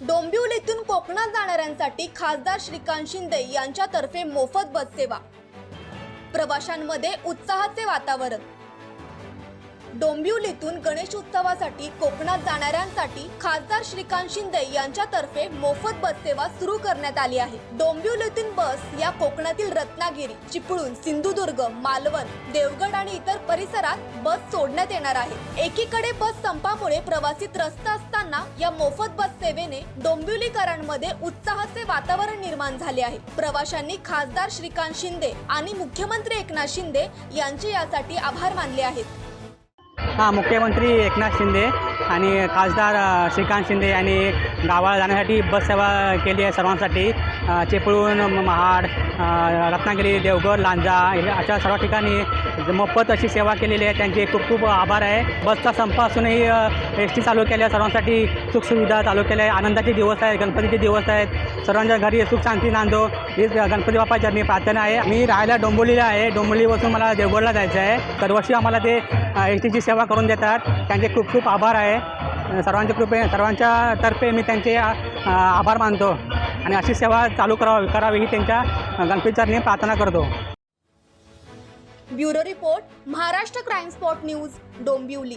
डोंबिवलीतून कोकणात जाणाऱ्यांसाठी खासदार श्रीकांत शिंदे यांच्यातर्फे मोफत बससेवा. प्रवाशांमध्ये उत्साहाचे वातावरण. डोंबिवलीतून गणेश उत्सवासाठी कोकणात जाणाऱ्यांसाठी खासदार श्रीकांत शिंदे यांच्यातर्फे मोफत बस सेवा सुरू करण्यात आली आहे. डोंबिवलीतून बस या कोकणातील रत्नागिरी चिपळूण सिंधुदुर्ग मालवण देवगड आणि इतर परिसरात बस सोडण्यात येणार आहे. एकीकडे बस संपामुळे प्रवासी त्रस्त असताना या मोफत बस सेवेने डोंबिवलीकरांमध्ये उत्साहाचे वातावरण निर्माण झाले आहे. प्रवाशांनी खासदार श्रीकांत शिंदे आणि मुख्यमंत्री एकनाथ शिंदे यांचे यासाठी आभार मानले आहेत. हां मुख्यमंत्री एकनाथ शिंदे आणि खासदार श्रीकांत शिंदे यांनी गावाला जाण्यासाठी बस सेवा केली आहे सर्वांसाठी. चिपळूण महाड रत्नागिरी देवगड लांजा अशा सर्व ठिकाणी मोफत अशी सेवा केलेली आहे. त्यांचे खूप खूप आभार आहे. बसचा संप असूनही एस टी चालू केल्या सर्वांसाठी सुखसुविधा चालू केल्या आहे. आनंदाचे दिवस आहेत गणपतीचे दिवस आहेत. सर्वांच्या घरी सुख शांती नांदो. हीच गणपती बाप्पाच्या मी प्रार्थना आहे. मी राहायला डोंबोलीला आहे. डोंबोलीपासून मला देवगडला जायचं आहे. दरवर्षी आम्हाला ते एस टीची सेवा करून देतात. त्यांचे खूप खूप आभार आहे. सर्वांच्या कृपे सर्वांच्या तर्फे मी त्यांचे आभार मानतो आणि अशी सेवा चालू करावी करावी ही त्यांच्या गणपतीचरणी प्रार्थना करतो. Bureau report Maharashtra crime spot news Dombivli.